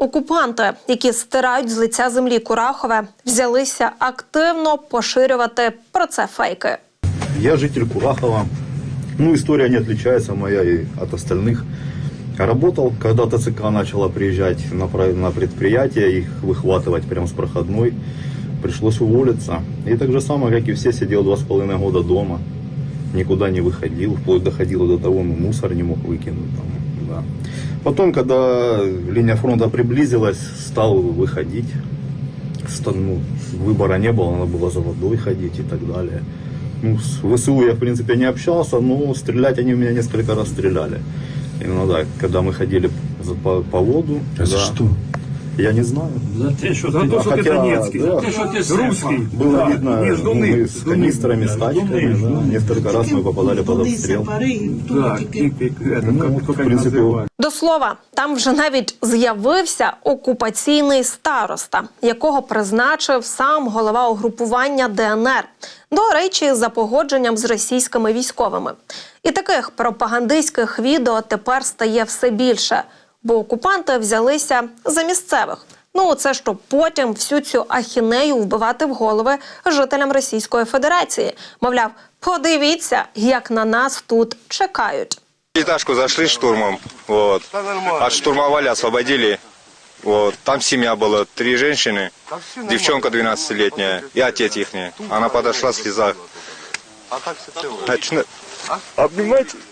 Окупанти, які стирають з лиця землі Курахове, взялися активно поширювати про це фейки. Я житель Курахова. Ну, история не отличается моя и от остальных. Работал, когда ТЦК начала приезжать на, про- на предприятие, их выхватывать прямо с проходной. Пришлось уволиться. И так же самое, как и все, сидел два с половиной года дома. Никуда не выходил, вплоть доходило до того, ну, мусор не мог выкинуть. Там, Да. Потом, когда линия фронта приблизилась, стал выходить. Ста- ну, выбора не было, надо было за водой ходить и так далее. Ну, с ВСУ я, в принципе, не общался, но стрелять они в меня несколько раз стреляли. Именно, да, когда мы ходили за- по, по воду. А за да. что? Я не знаю. За те, що За ти те, що ти Хотя, Донецький, да. за те, що ти русський. Было Да, видно, ні, ну, ждуни, мы с канистрами, с тачками, да, несколько раз мы попадали под обстрел. Так, тільки, это, Ну, как, в как принципе, називають. До слова, там вже навіть з'явився окупаційний староста, якого призначив сам голова угрупування ДНР. До речі, за погодженням з російськими військовими. І таких пропагандистських відео тепер стає все більше, бо окупанти взялися за місцевих. Ну, це щоб потім всю цю ахінею вбивати в голови жителям Російської Федерації. Мовляв, подивіться, як на нас тут чекають. Этажку зашли штурмом, вот. От штурмовали, освободили. Вот. Там семья была, три женщины, девчонка 12-летняя и отец их. Она подошла, слеза. Начна- Обнимать